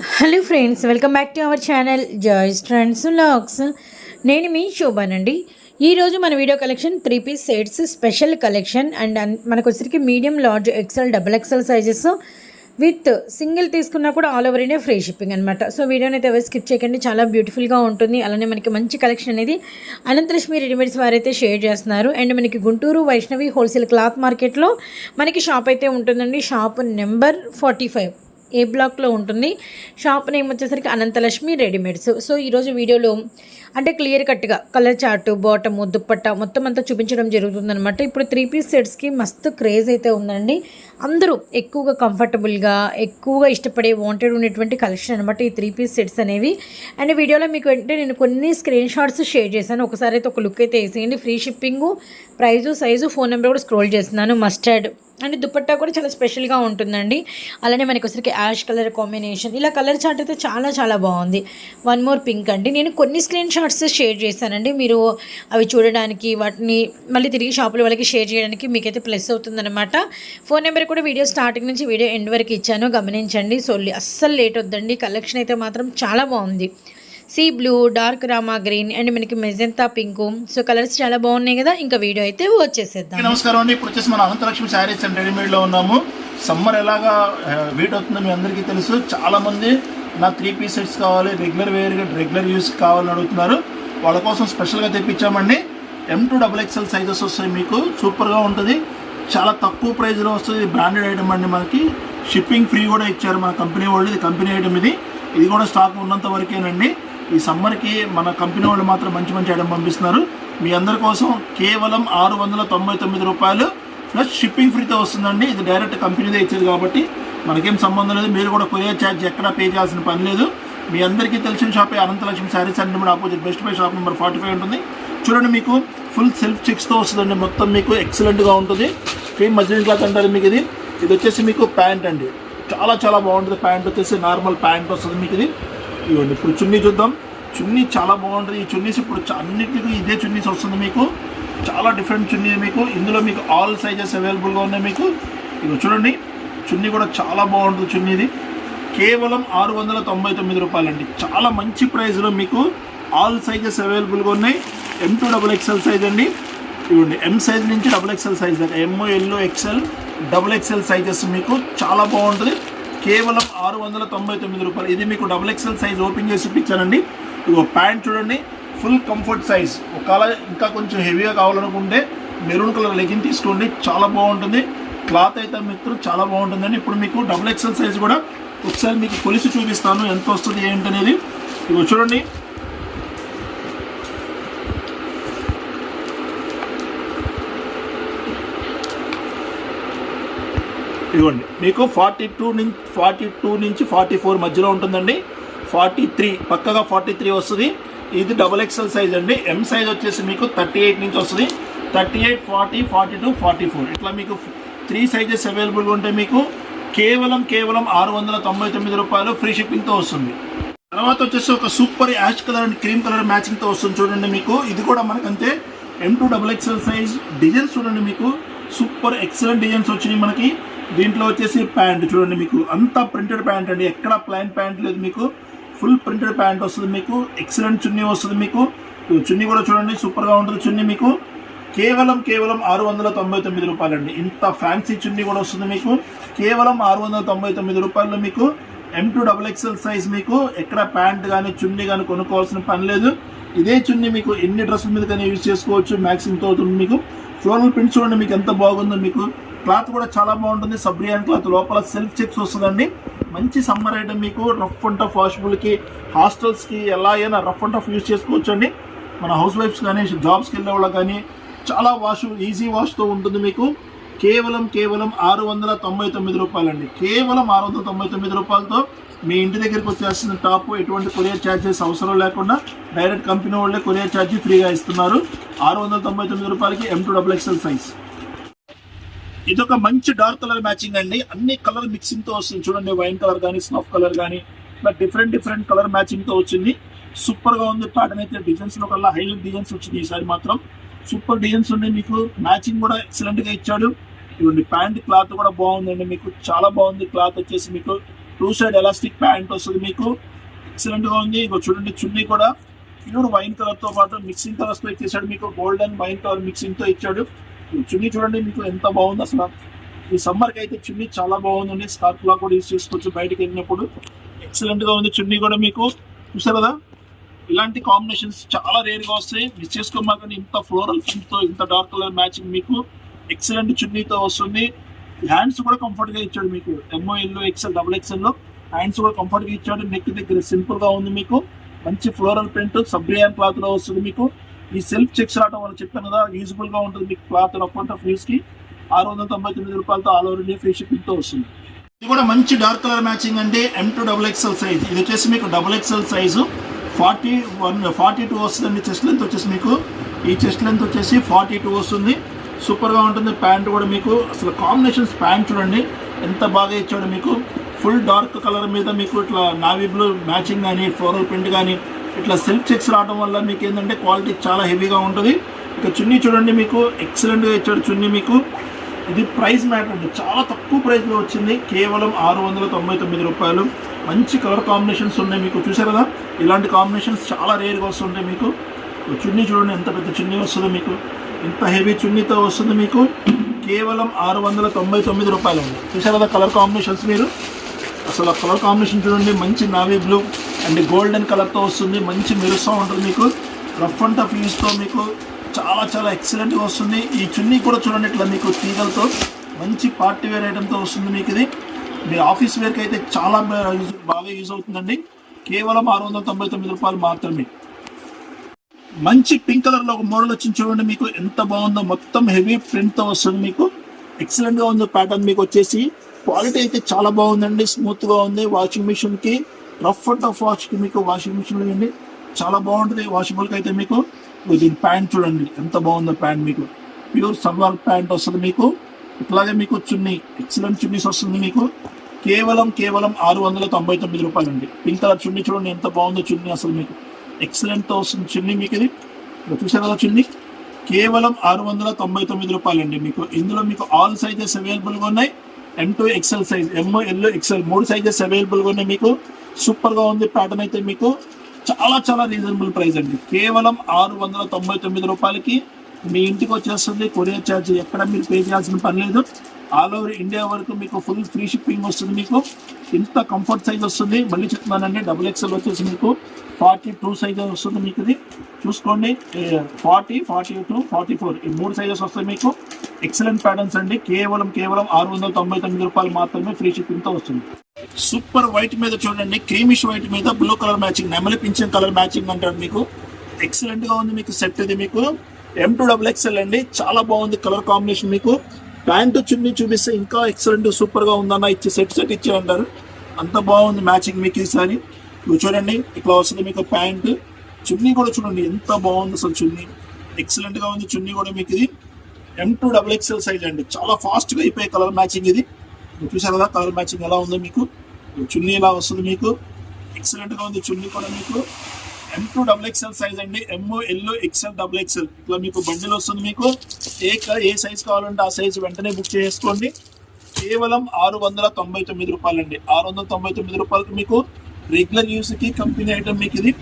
Hello friends welcome back to our channel Joy's trends looks. నేను మీ శోభానండి. ఈరోజు మన video collection three piece sets special collection and మనకు వచ్చరికి medium large XL double XL sizes with single తీసుకున్నా కూడా all over India free shipping అనమాట సో వీడియోని అయితే ఎవరు స్కిప్ చేయకండి చాలా బ్యూటిఫుల్గా ఉంటుంది. అలానే మనకి మంచి కలెక్షన్ అనేది అనంతలక్ష్మి రెడీమేడ్స్ వారైతే షేర్ చేస్తున్నారు. అండ్ మనకి గుంటూరు వైష్ణవి హోల్సేల్ క్లాత్ మార్కెట్లో మనకి షాప్ అయితే ఉంటుందండి. Shop number forty five. A బ్లాక్లో ఉంటుంది? షాప్ నేమ్ వచ్చేసరికి అనంతలక్ష్మి రెడీమేడ్స్ సో ఈరోజు వీడియోలో అంటే క్లియర్ కట్గా కలర్ చార్ట్ బాటమ్ దుప్పట్ట మొత్తం అంతా చూపించడం జరుగుతుందనమాట ఇప్పుడు త్రీ పీస్ సెట్స్కి మస్తు క్రేజ్ అయితే ఉందండి. అందరూ ఎక్కువగా కంఫర్టబుల్గా ఎక్కువగా ఇష్టపడే వాంటెడ్ ఉన్నటువంటి కలెక్షన్ అనమాట ఈ త్రీ పీస్ సెట్స్ అనేవి. అండ్ వీడియోలో మీకు అంటే నేను కొన్ని స్క్రీన్ షాట్స్ షేర్ చేశాను. ఒకసారి అయితే ఒక లుక్ అయితే వేసేయండి. Free shipping price size phone number కూడా స్క్రోల్ చేస్తున్నాను. మస్టర్డ్ అండ్ దుపట్టా కూడా చాలా స్పెషల్గా ఉంటుందండి. అలానే మనకి వచ్చరికి యాష్ కలర్ కాంబినేషన్. ఇలా కలర్ చార్ట్ అయితే చాలా చాలా బాగుంది. వన్ మోర్ పింక్ అండి. నేను కొన్ని స్క్రీన్ షాట్స్ షేర్ చేశానండి. మీరు అవి చూడడానికి వాటిని మళ్ళీ తిరిగి షాపుల వాళ్ళకి షేర్ చేయడానికి మీకైతే ప్లస్ అవుతుందన్నమాట. ఫోన్ నెంబర్ కూడా వీడియో స్టార్టింగ్ నుంచి వీడియో ఎండ్ వరకు ఇచ్చాను. గమనించండి. సో అస్సలు లేట్ వద్దండి. కలెక్షన్ అయితే మాత్రం చాలా బాగుంది. Sea blue dark Rama green and మనకి మెజెంతా పింక్. సో కలర్స్ చాలా బాగున్నాయి కదా ఇంకా వీడియో అయితే వచ్చేసేద్దాం. నమస్కారం అండి. ఇప్పుడు వచ్చేసి మన అనంతలక్ష్మి శారీస్ అండ్ రెడీమేడ్లో ఉన్నాము. సమ్మర్ ఎలాగా వెయిట్ అవుతుందో మీ అందరికీ తెలుసు. చాలా మంది నా త్రీ పీస్ సెట్స్ కావాలి రెగ్యులర్ వేర్ రెగ్యులర్ యూస్ కావాలని అడుగుతున్నారు. వాళ్ళ కోసం స్పెషల్గా తెప్పించామండి. M two double XL sizes వస్తాయి మీకు. సూపర్గా ఉంటుంది. చాలా తక్కువ ప్రైస్లో వస్తుంది. బ్రాండెడ్ ఐటమ్ అండి మనకి. షిప్పింగ్ ఫ్రీ కూడా ఇచ్చారు మన కంపెనీ వాళ్ళు. ఇది కంపెనీ ఐటమ్ ఇది. ఇది కూడా స్టాక్ ఉన్నంత వరకేనండి. ఈ సమ్మర్కి మన కంపెనీ వాళ్ళు మాత్రం మంచి మంచి ఐటమ్ పంపిస్తున్నారు. మీ అందరి కోసం కేవలం ఆరు వందల తొంభై తొమ్మిది రూపాయలు ప్లస్ షిప్పింగ్ ఫ్రీతో వస్తుందండి. ఇది డైరెక్ట్ కంపెనీదే ఇచ్చేది కాబట్టి మనకేం సంబంధం లేదు. మీరు కూడా కొరియర్ ఛార్జ్ ఎక్కడా పే చేయాల్సిన పని లేదు. మీ అందరికీ తెలిసిన షాపే అనంతలక్ష్మి శారీస్ అండ్ మన opposite best buy shop number forty five ఉంటుంది. చూడండి మీకు ఫుల్ సెల్ఫ్ చెక్స్తో వస్తుందండి. మొత్తం మీకు ఎక్సలెంట్గా ఉంటుంది. క్రీమ్ మజిలిన్ క్లాత్ అంటారు మీకు ఇది. ఇది వచ్చేసి మీకు ప్యాంట్ అండి. చాలా చాలా బాగుంటుంది ప్యాంట్. వచ్చేసి నార్మల్ ప్యాంట్ వస్తుంది మీకు ఇది. ఇవ్వండి. ఇప్పుడు చున్నీ చూద్దాం. చున్నీ చాలా బాగుంటుంది. ఈ చున్నీస్ ఇప్పుడు అన్నిటికీ ఇదే చున్నీస్ వస్తుంది మీకు. చాలా డిఫరెంట్ చున్నీ మీకు. ఇందులో మీకు ఆల్ సైజెస్ అవైలబుల్గా ఉన్నాయి మీకు. ఇవి చూడండి. చున్నీ కూడా చాలా బాగుంటుంది చున్నీది. కేవలం ఆరు వందల తొంభై తొమ్మిది రూపాయలండి. చాలా మంచి ప్రైస్లో మీకు ఆల్ సైజెస్ అవైలబుల్గా ఉన్నాయి. M two double XL size అండి. ఇవ్వండి. ఎం సైజ్ నుంచి డబుల్ ఎక్స్ఎల్ సైజ్ దాకా. ఎంఓ yellow XL double XL sizes మీకు. చాలా బాగుంటుంది. కేవలం ఆరు వందల తొంభై తొమ్మిది రూపాయలు. ఇది మీకు డబుల్ ఎక్స్ఎల్ సైజ్ ఓపెన్ చేసి చూపించానండి. ఇదిగో ప్యాంట్ చూడండి ఫుల్ కంఫర్ట్ సైజ్ ఒకవేళ ఇంకా కొంచెం హెవీగా కావాలనుకుంటే మెరూన్ కలర్ లెగిన్ తీసుకోండి. చాలా బాగుంటుంది. క్లాత్ అయితే మిత్రం చాలా బాగుంటుందండి. ఇప్పుడు మీకు డబుల్ ఎక్స్ఎల్ సైజ్ కూడా ఒకసారి మీకు కొలిసి చూపిస్తాను. ఎంత వస్తుంది ఏంటనేది. ఇవి చూడండి. ఇదిగోండి మీకు ఫార్టీ టూ నుంచి ఫార్టీ టూ నుంచి ఫార్టీ ఫోర్ మధ్యలో ఉంటుందండి. ఫార్టీ త్రీ పక్కగా ఫార్టీ త్రీ వస్తుంది. ఇది డబుల్ ఎక్స్ఎల్ సైజ్ అండి. ఎం సైజ్ వచ్చేసి మీకు థర్టీ ఎయిట్ నుంచి వస్తుంది. Thirty eight forty forty two forty four. ఇట్లా మీకు త్రీ సైజెస్ అవైలబుల్గా ఉంటే మీకు కేవలం కేవలం ఆరు వందల తొంభై తొమ్మిది రూపాయలు ఫ్రీ షిప్పింగ్తో వస్తుంది. తర్వాత వచ్చేసి ఒక super ash colour and cream colour మ్యాచింగ్తో వస్తుంది చూడండి మీకు. ఇది కూడా మనకంతే M two double XL size designs చూడండి మీకు. సూపర్ ఎక్సలెంట్ డిజైన్స్ వచ్చినాయి మనకి. దీంట్లో వచ్చేసి ప్యాంట్ చూడండి మీకు. అంతా ప్రింటెడ్ ప్యాంట్ అండి. ఎక్కడ ప్లైన్ ప్యాంట్ లేదు మీకు. ఫుల్ ప్రింటెడ్ ప్యాంట్ వస్తుంది మీకు. ఎక్సలెంట్ చున్నీ వస్తుంది మీకు. చున్నీ కూడా చూడండి సూపర్గా ఉంటుంది చున్నీ మీకు. కేవలం కేవలం ఆరు వందల తొంభై తొమ్మిది రూపాయలండి. ఇంత ఫ్యాన్సీ చున్నీ కూడా వస్తుంది మీకు. కేవలం ఆరు వందల తొంభై తొమ్మిది రూపాయలు మీకు M two double XL size మీకు ఎక్కడ ప్యాంట్ కానీ చున్నీ కానీ కొనుక్కోవాల్సిన పని లేదు. ఇదే చున్నీ మీకు ఎన్ని డ్రెస్సుల మీద కానీ యూజ్ చేసుకోవచ్చు మ్యాక్సింగ్తో అవుతుంది మీకు. ఫ్లోరల్ ప్రింట్ చూడండి మీకు ఎంత బాగుందో మీకు. క్లాత్ కూడా చాలా బాగుంటుంది. సబ్రియాన్ క్లాత్. లోపల సెల్ఫ్ చెక్స్ వస్తుందండి. మంచి సమ్మర్ ఐటమ్ మీకు. రఫ్ అండ్ టఫ్ వాషబుల్కి హాస్టల్స్కి ఎలా అయినా రఫ్ అండ్ టఫ్ యూజ్ చేసుకోవచ్చు అండి మన హౌస్ వైఫ్స్ కానీ జాబ్స్కి వెళ్ళే వాళ్ళకి కానీ చాలా వాష్ ఈజీ వాష్తో ఉంటుంది మీకు. కేవలం కేవలం ఆరు వందల తొంభై తొమ్మిది రూపాయలండి. కేవలం ఆరు వందల తొంభై తొమ్మిది రూపాయలతో మీ ఇంటి దగ్గరికి వచ్చేస్తున్న టాప్ ఎటువంటి కొరియర్ ఛార్జెస్ అవసరం లేకుండా డైరెక్ట్ కంపెనీ వాళ్ళే కొరియర్ ఛార్జీ ఫ్రీగా ఇస్తున్నారు. ఆరు వందల తొంభై తొమ్మిది రూపాయలకి M two double XL size ఇది ఒక మంచి డార్క్ కలర్ మ్యాచింగ్ అండి. అన్ని కలర్ మిక్సింగ్తో వస్తుంది చూడండి. వైన్ కలర్ కానీ స్నఫ్ కలర్ కానీ ఇట్లా డిఫరెంట్ డిఫరెంట్ కలర్ మ్యాచింగ్తో వచ్చింది. సూపర్గా ఉంది. ప్యాటర్న్ అయితే డిజైన్స్లో కల్లా హైలైట్ డిజైన్స్ వచ్చింది ఈసారి మాత్రం. సూపర్ డిజైన్స్ ఉన్నాయి మీకు మ్యాచింగ్ కూడా ఎక్సలెంట్గా ఇచ్చాడు. ఇవ్వండి ప్యాంట్ క్లాత్ కూడా బాగుందండి మీకు. చాలా బాగుంది క్లాత్ వచ్చేసి మీకు. టూ సైడ్ ఎలాస్టిక్ ప్యాంట్ వస్తుంది మీకు. ఎక్సలెంట్గా ఉంది. ఇక చూడండి చున్నీ కూడా. ప్యూర్ వైన్ కలర్తో పాటు మిక్సింగ్ కలర్స్తో ఇచ్చేసాడు మీకు. గోల్డెన్ వైన్ కలర్ మిక్సింగ్తో ఇచ్చాడు. చున్నీ చూడండి మీకు ఎంత బాగుంది అసలు. ఈ సమ్మర్కి అయితే చున్నీ చాలా బాగుందండి. స్కార్ఫ్ లా కూడా యూస్ చేసుకోవచ్చు బయటకు వెళ్ళినప్పుడు. ఎక్సలెంట్గా ఉంది చున్నీ కూడా మీకు. చూసారు కదా? ఇలాంటి కాంబినేషన్స్ చాలా రేర్గా వస్తాయి. మిస్ చేసుకోమాకండి ఇంత ఫ్లోరల్ ప్రింట్తో ఇంత డార్క్ కలర్ మ్యాచింగ్ మీకు ఎక్సలెంట్ చున్నీతో వస్తుంది. హ్యాండ్స్ కూడా కంఫర్ట్గా ఇచ్చాడు మీకు. ఎంఓ ఎల్లో ఎక్సెల్ డబుల్ ఎక్సెల్లో హ్యాండ్స్ కూడా కంఫర్ట్గా ఇచ్చాడు. నెక్ దగ్గర సింపుల్గా ఉంది మీకు. మంచి ఫ్లోరల్ ప్రింట్ సబ్రియాన్ క్లాత్లో వస్తుంది మీకు. ఈ సెల్ఫ్ చెక్స్ రావడం వల్ల చెప్పాను కదా యూజబుల్గా ఉంటుంది మీకు క్లాత్ రఫ్ అండ్ టఫ్కి ఆరు వందల తొంభై తొమ్మిది రూపాయలతో ఆల్ ఓవర్ ఇండియా ఫ్రీ షిప్పింగ్తో వస్తుంది. ఇది కూడా మంచి డార్క్ కలర్ మ్యాచింగ్ అంటే M two double XL size ఇది వచ్చేసి మీకు double XL size forty one forty two వస్తుందండి చెస్ట్ లెంత్ వచ్చేసి మీకు. ఈ చెస్ట్ లెంత్ వచ్చేసి ఫార్టీ టూ వస్తుంది సూపర్గా ఉంటుంది ప్యాంట్ కూడా మీకు. అసలు కాంబినేషన్స్ ప్యాంట్ చూడండి ఎంత బాగా ఇచ్చాడు మీకు. ఫుల్ డార్క్ కలర్ మీద మీకు ఇట్లా నావీ బ్లూ మ్యాచింగ్ కానీ ఫ్లోరల్ ప్రింట్ కానీ ఇట్లా సెల్ఫ్ చెక్స్ రావడం వల్ల మీకు ఏంటంటే క్వాలిటీ చాలా హెవీగా ఉంటుంది. ఇక చున్నీ చూడండి మీకు ఎక్సలెంట్గా ఇచ్చాడు చున్నీ మీకు. ఇది ప్రైస్ మ్యాటర్ అండి. చాలా తక్కువ ప్రైస్లో వచ్చింది. కేవలం ఆరు వందల తొంభై తొమ్మిది రూపాయలు. మంచి కలర్ కాంబినేషన్స్ ఉన్నాయి మీకు. చూసారు కదా? ఇలాంటి కాంబినేషన్స్ చాలా రేర్గా వస్తుంటాయి మీకు. చున్నీ చూడండి ఎంత పెద్ద చున్నీ వస్తుందో మీకు. ఇంత హెవీ చున్నీతో వస్తుంది మీకు. కేవలం ఆరు వందల తొంభై తొమ్మిది రూపాయలు ఉంది చూసారు కదా కలర్ కాంబినేషన్స్ మీరు? అసలు ఆ కలర్ కాంబినేషన్ చూడండి మంచి నావీ బ్లూ అండ్ గోల్డెన్ కలర్తో వస్తుంది. మంచి మెరుస్తూ ఉంటుంది మీకు. రఫ్ అండ్ టఫ్ యూస్తో మీకు చాలా చాలా ఎక్సలెంట్గా వస్తుంది. ఈ చున్నీ కూడా చూడండి ఇట్లా మీకు తీగలతో మంచి పార్టీ వేర్ ఐటమ్తో వస్తుంది మీకు ఇది. మీ ఆఫీస్ వేర్కి అయితే చాలా బాగా యూజ్ అవుతుందండి. కేవలం ఆరు వందల తొంభై తొమ్మిది రూపాయలు మాత్రమే. మంచి పింక్ కలర్లో ఒక మోడల్ వచ్చింది చూడండి మీకు. ఎంత బాగుందో మొత్తం హెవీ ప్రింట్తో వస్తుంది మీకు. ఎక్సలెంట్గా ఉంది ప్యాటర్న్ మీకు వచ్చేసి. క్వాలిటీ అయితే చాలా బాగుందండి. స్మూత్గా ఉంది. వాషింగ్ మిషన్కి రఫ్ అండ్ టఫ్ వాష్కి మీకు వాషింగ్ మిషన్ వేయండి చాలా బాగుంటుంది వాషబుల్కి అయితే మీకు. దీని ప్యాంట్ చూడండి ఎంత బాగుందో ప్యాంట్ మీకు. ప్యూర్ సల్వార్ ప్యాంట్ వస్తుంది మీకు. ఇట్లాగే మీకు చున్నీ ఎక్సలెంట్ చున్నీస్ వస్తుంది మీకు. కేవలం కేవలం ఆరు వందల తొంభై తొమ్మిది రూపాయలు అండి పింక్ కలర్ చున్నీ చూడండి ఎంత బాగుందో చున్నీ అసలు మీకు. ఎక్సలెంట్తో వస్తుంది చున్నీ మీకు ఇది. ఇక్కడ చూసారు కదా చున్నీ? కేవలం ఆరు వందల తొంభై తొమ్మిది రూపాయలండి మీకు. ఇందులో మీకు ఆల్ సైజెస్ అవైలబుల్గా ఉన్నాయి. M two XL size M L XL మూడు సైజెస్ అవైలబుల్గా ఉన్నాయి మీకు. సూపర్గా ఉంది ప్యాటర్న్ అయితే మీకు. చాలా చాలా రీజనబుల్ ప్రైస్ అండి. కేవలం ఆరు వందల తొంభై తొమ్మిది రూపాయలకి మీ ఇంటికి వచ్చేస్తుంది. కొరియర్ ఛార్జ్ ఎక్కడ మీరు పే చేయాల్సిన పని లేదు. ఆల్ ఓవర్ ఇండియా వరకు మీకు ఫుల్ ఫ్రీ షిప్పింగ్ వస్తుంది మీకు. ఇంత కంఫర్ట్ సైజ్ వస్తుంది. మళ్ళీ చెప్తున్నానండి డబుల్ ఎక్స్ఎల్ వచ్చేసి మీకు ఫార్టీ టూ సైజ్ వస్తుంది మీకు ఇది. చూసుకోండి forty forty two forty four ఈ మూడు సైజెస్ వస్తాయి మీకు. ఎక్సలెంట్ ప్యాటర్న్స్ అండి. కేవలం కేవలం ఆరు వందల తొంభై తొమ్మిది రూపాయలు మాత్రమే ఫ్రీ షిప్పింగ్తో వస్తుంది. సూపర్ వైట్ మీద చూడండి క్రీమిష్ వైట్ మీద బ్లూ కలర్ మ్యాచింగ్ నెమలి పింఛన్ కలర్ మ్యాచింగ్ అంటారు మీకు. ఎక్సలెంట్గా ఉంది మీకు సెట్ ఇది మీకు. ఎం టూ డబుల్ ఎక్స్ఎల్ అండి చాలా బాగుంది కలర్ కాంబినేషన్ మీకు. ప్యాంటు చున్నీ చూపిస్తే ఇంకా ఎక్సలెంట్ సూపర్గా ఉందన్న ఇచ్చి సెట్ సెట్ ఇచ్చే అంటారు అంత బాగుంది మ్యాచింగ్ మీకు ఈసారి. ఇవి చూడండి ఇట్లా వస్తుంది మీకు ప్యాంట్. చున్నీ కూడా చూడండి ఎంత బాగుంది అసలు చున్నీ. ఎక్సలెంట్గా ఉంది చున్నీ కూడా మీకు ఇది. M to double XL size అండి చాలా ఫాస్ట్గా అయిపోయే కలర్ మ్యాచింగ్ ఇది. చూసారు కదా కలర్ మ్యాచింగ్ ఎలా ఉందో మీకు? చున్నీ ఎలా వస్తుంది మీకు? ఎక్సలెంట్గా ఉంది చున్నీ కూడా మీకు. M to double XL size అండి. MO yellow XL double XL ఇట్లా మీకు బండిల్ వస్తుంది మీకు. ఏ ఏ సైజ్ కావాలంటే ఆ సైజ్ వెంటనే బుక్ చేసుకోండి. కేవలం ఆరు వందల తొంభై తొమ్మిది రూపాయలు అండి ఆరు వందల తొంభై తొమ్మిది రూపాయలకి మీకు రెగ్యులర్ యూస్కి కంపెనీ ఐటమ్ మీకు ఇది.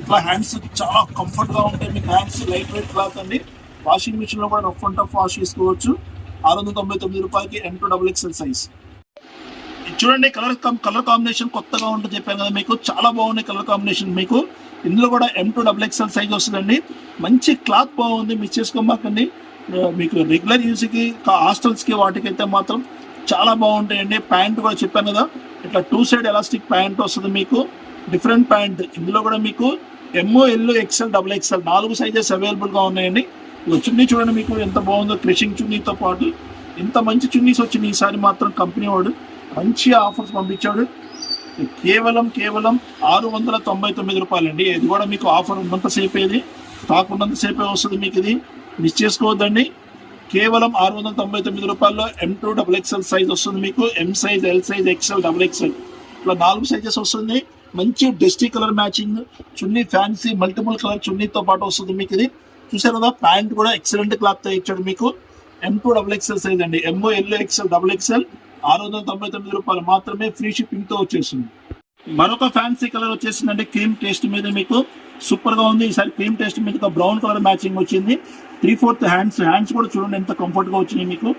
ఇట్లా హ్యాండ్స్ చాలా కంఫర్ట్గా ఉంటాయి. మీకు హ్యాండ్స్ లైట్ వెయిట్ క్లాత్ అండి. వాషింగ్ మిషన్లో కూడా రఫ్ అండ్ టఫ్ వాష్ చేసుకోవచ్చు. ఆరు వందల తొంభై తొమ్మిది రూపాయలకి M to double XL size చూడండి కలర్ కలర్ కాంబినేషన్ కొత్తగా ఉంటుంది చెప్పాను కదా మీకు. చాలా బాగున్నాయి కలర్ కాంబినేషన్ మీకు. ఇందులో కూడా M to double XL size వస్తుందండి. మంచి క్లాత్ బాగుంది మిస్ చేసుకోమాకండి. మీకు రెగ్యులర్ యూస్కి హాస్టల్స్కి వాటికైతే మాత్రం చాలా బాగుంటాయండి. ప్యాంట్ కూడా చెప్పాను కదా ఇట్లా టూ సైడ్ ఎలాస్టిక్ ప్యాంట్ వస్తుంది మీకు. డిఫరెంట్ ప్యాంట్ ఇందులో కూడా మీకు ఎంఓ ఎల్లో ఎక్స్ఎల్ డబుల్ ఎక్స్ఎల్ నాలుగు సైజెస్ అవైలబుల్గా ఉన్నాయండి. చున్నీ చూడండి మీకు ఎంత బాగుందో క్రిషింగ్ చున్నీతో పాటు ఇంత మంచి చున్నీస్ వచ్చింది ఈసారి మాత్రం కంపెనీ వాడు. మంచి ఆఫర్స్ పంపించాడు. కేవలం కేవలం ఆరు వందల తొంభై తొమ్మిది రూపాయలండి. ఇది కూడా మీకు ఆఫర్ ఉన్నంతసేపు ఇది. స్టాక్ ఉన్నంతసేపే వస్తుంది మీకు ఇది. మిస్ చేసుకోవద్దండి. కేవలం ఆరు వందల తొంభై తొమ్మిది రూపాయల్లో M to double XL size వస్తుంది మీకు. M size L size XL double XL ఇట్లా నాలుగు సైజెస్ వస్తుంది. మంచి dusty colour matching chunni fancy multiple colour చున్నీతో పాటు వస్తుంది మీకు ఇది. చూసారు కదా ప్యాంట్ కూడా ఎక్సలెంట్ క్లాత్తో ఇచ్చాడు మీకు. M to double XL size అండి. MO yellow XL double XL ఆరు వందల తొంభై తొమ్మిది రూపాయలు మాత్రమే ఫ్రీ షిప్పింగ్తో మరొక ఫ్యాన్సీ కలర్ వచ్చేసిందంటే క్రీమ్ టేస్ట్ మీద మీకు సూపర్గా ఉంది. ఈసారి క్రీమ్ టేస్ట్ మీద బ్రౌన్ కలర్ మ్యాచింగ్ వచ్చింది. త్రీ ఫోర్త్ హ్యాండ్స్ హ్యాండ్స్ కూడా చూడండి ఎంత కంఫర్ట్గా వచ్చినాయి మీకు.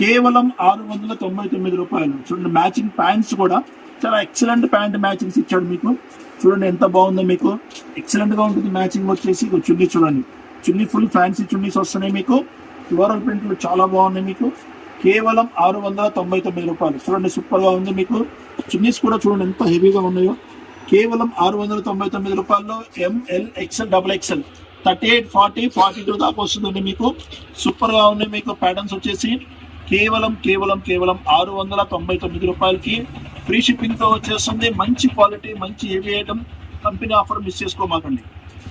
కేవలం ఆరు వందల తొంభై తొమ్మిది రూపాయలు. చూడండి మ్యాచింగ్ ప్యాంట్స్ కూడా చాలా ఎక్సలెంట్ ప్యాంట్ మ్యాచింగ్స్ ఇచ్చాడు మీకు. చూడండి ఎంత బాగుందో మీకు. ఎక్సలెంట్గా ఉంటుంది మ్యాచింగ్ వచ్చేసి. చున్నీ చూడండి. చున్నీ ఫుల్ ఫ్యాన్సీ చున్నీస్ వస్తున్నాయి మీకు. ఫ్లోరల్ ప్రింట్లు చాలా బాగున్నాయి మీకు. కేవలం ఆరు వందల తొంభై తొమ్మిది రూపాయలు. చూడండి సూపర్గా ఉంది మీకు. చున్నీస్ కూడా చూడండి ఎంత హెవీగా ఉన్నాయో. కేవలం ఆరు వందల తొంభై తొమ్మిది రూపాయల్లో M L XL double XL thirty eight forty forty two దాకా వస్తుందండి మీకు. సూపర్గా ఉన్నాయి మీకు ప్యాటర్న్స్ వచ్చేసి. కేవలం కేవలం కేవలం ఆరు వందల తొంభై తొమ్మిది రూపాయలకి ఫ్రీ షిప్పింగ్తో వచ్చేస్తుంది. మంచి క్వాలిటీ మంచి heavy item. Company offer miss చేసుకోమాకండి.